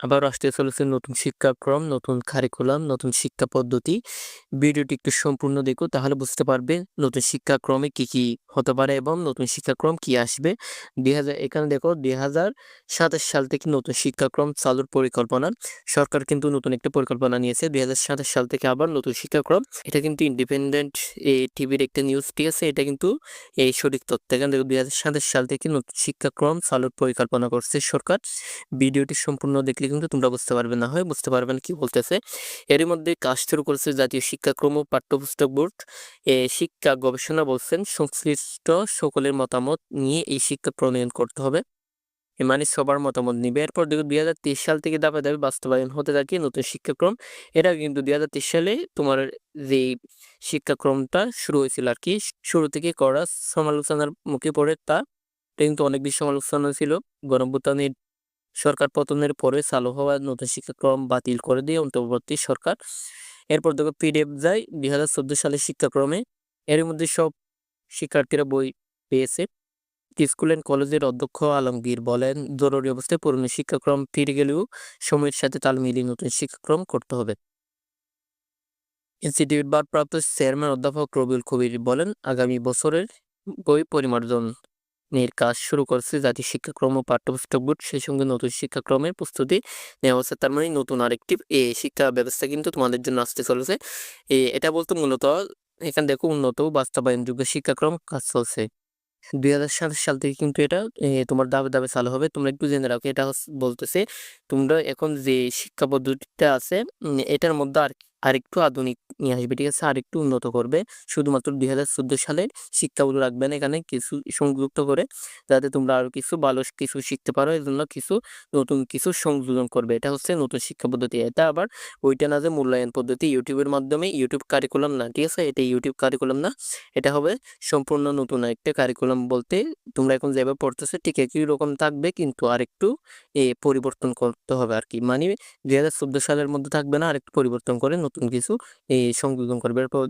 আবারও আসতে চলেছে নতুন শিক্ষাক্রম, নতুন কারিকুলাম, নতুন শিক্ষা পদ্ধতি। ভিডিওটি একটু সম্পূর্ণ দেখো তাহলে বুঝতে পারবে নতুন শিক্ষাক্রমে কি, কি হতে পারে এবং নতুন শিক্ষাক্রম কি আসবে। ২০০০ এখানে দেখো ২০২৭ সাল থেকে নতুন শিক্ষাক্রম চালুর পরিকল্পনা। সরকার কিন্তু নতুন একটা পরিকল্পনা নিয়েছে। ২০২৭ সাল থেকে আবার নতুন শিক্ষাক্রম। এটা কিন্তু ইন্ডিপেন্ডেন্ট এ টিভির একটা নিউজ আছে? এটা কিন্তু এই সঠিক তথ্য। এখানে দেখো ২০২৭ সাল থেকে নতুন শিক্ষাক্রম চালুর পরিকল্পনা করছে সরকার। ভিডিওটি সম্পূর্ণ দেখলে কিন্তু তোমরা বুঝতে পারবে না হয় বুঝতে পারবে না কি বলতেছে। এরই মধ্যে কাজ শুরু করেছে জাতীয় শিক্ষাক্রম ও পাঠ্যপুস্তক বোর্ড। এ শিক্ষা গবেষণা বলছেন সংশ্লিষ্ট সকলের মতামত নিয়ে এই শিক্ষা প্রণয়ন করতে হবে। মানে সবার মতামত নিবে। এরপর দেখো ২০২৩ সাল থেকে ধাপে, ধাপে বাস্তবায়ন হতে থাকে নতুন শিক্ষাক্রম। এটা কিন্তু ২০২৩ সালে তোমার যেই শিক্ষাক্রমটা শুরু হয়েছিল আর কি শুরু থেকে করা সমালোচনার মুখে পড়ে তা। এটা কিন্তু অনেক বেশি সমালোচনা ছিল। গণঅভ্যুত্থানের সরকার পতনের পরে চালু হওয়া নতুন শিক্ষাক্রম বাতিল করে দিয়ে অন্তর্বর্তী সরকার। এরপর দেখো পিডিএফ যায় ২০১৪ সালের শিক্ষাক্রমে। এর মধ্যে সব শিক্ষার্থীরা বই পেয়েছে। স্কুল অ্যান্ড কলেজের অধ্যক্ষ আলমগীর বলেন, জরুরি অবস্থায় পুরনো শিক্ষাক্রম ফিরে গেলেও সময়ের সাথে তাল মিলিয়ে নতুন শিক্ষাক্রম করতে হবে। ইনস্টিটিউট ভারপ্রাপ্ত চেয়ারম্যান অধ্যাপক রবিউল কবির বলেন, আগামী বছরের বই পরিমার্জনের কাজ শুরু করেছে জাতীয় শিক্ষাক্রম ও পাঠ্যপুস্তক বোর্ড। সেই সঙ্গে নতুন শিক্ষাক্রমের প্রস্তুতি নেওয়া হচ্ছে। তার মানে নতুন আরেকটি শিক্ষা ব্যবস্থা কিন্তু তোমাদের জন্য আসতে চলেছে। এটা বলতে মূলত এখানে দেখো উন্নত বাস্তবায়নযোগ্য শিক্ষাক্রম কাজ চলছে। দুই ২০২৭ সাল থেকে কিন্তু এটা তোমার ধাপে, ধাপে চালু হবে। তোমরা একটু জেনে রাখো। এটা বলতেছে তোমরা এখন যে শিক্ষা পদ্ধতিটা আছে এটার মধ্যে আর আরেকটু আধুনিক নিয়ে আসবে। ঠিক আছে? আরেকটু উন্নত করবে। শুধুমাত্র ২০১৪ সালের শিক্ষাগুলো রাখবে না এখানে কিছু সংযুক্ত করে, যাতে তোমরা আরও কিছু ভালো কিছু শিখতে পারো। এজন্য কিছু নতুন কিছু সংযোজন করবে। এটা হচ্ছে নতুন শিক্ষা পদ্ধতি। এটা আবার ওইটা না যে মূল্যায়ন পদ্ধতি ইউটিউবের মাধ্যমে ইউটিউব কারিকুলাম না। ঠিক আছে? এটা ইউটিউব কারিকুলাম না। এটা হবে সম্পূর্ণ নতুন একটা কারিকুলাম বলতে তোমরা এখন যেভাবে পড়তেছো, ঠিক একই রকম থাকবে, কিন্তু আরেকটু এ পরিবর্তন করতে হবে আর কি মানে ২০১৪ সালের মধ্যে থাকবে না, আরেকটু পরিবর্তন করে নতুন কিছু সংযোজন করবে। এরপর